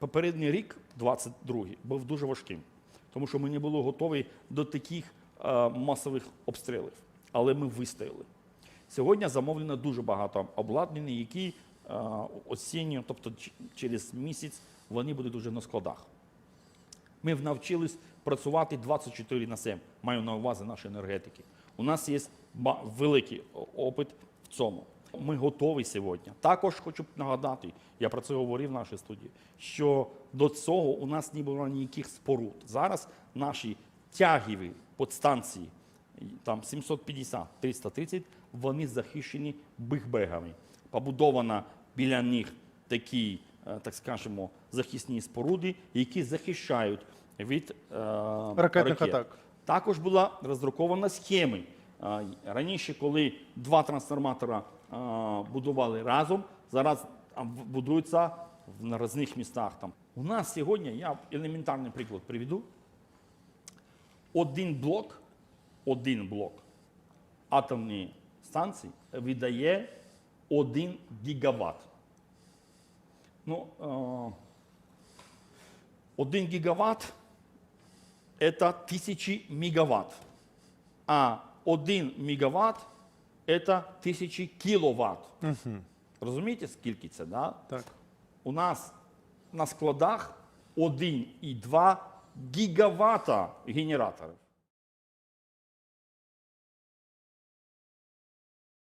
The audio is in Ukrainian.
попередній рік, 22-й, був дуже важким, тому що ми не були готові до таких е, масових обстрілів. Але ми вистояли. Сьогодні замовлено дуже багато обладнання, які е, осінньо, тобто через місяць, вони будуть вже на складах. Ми навчились працювати 24 на 7, маю на увазі наші енергетики. У нас є великий опит в цьому. Ми готові сьогодні. Також хочу нагадати, я про це говорив в нашій студії, що до цього у нас не було ніяких споруд. Зараз наші тягіві підстанції, і там 750-330, вони захищені бигбегами. Побудовано біля них такі, е, так скажемо, захисні споруди, які захищають від е, Ракетних ракет. атак. Також була роздрукована схеми. Раніше, коли два трансформатора будували разом, зараз будуються в різних містах. Там. У нас сьогодні, я елементарний приклад приведу. Один блок, один блок атомної станції видає 1 гігаватт. Ну, е, 1 гигаватт – это тысячи мегаватт, а 1 мегаватт – это тисячі кіловат. Розумієте, скільки це? Да? Так. У нас на складах 1,2 гігавата генераторів.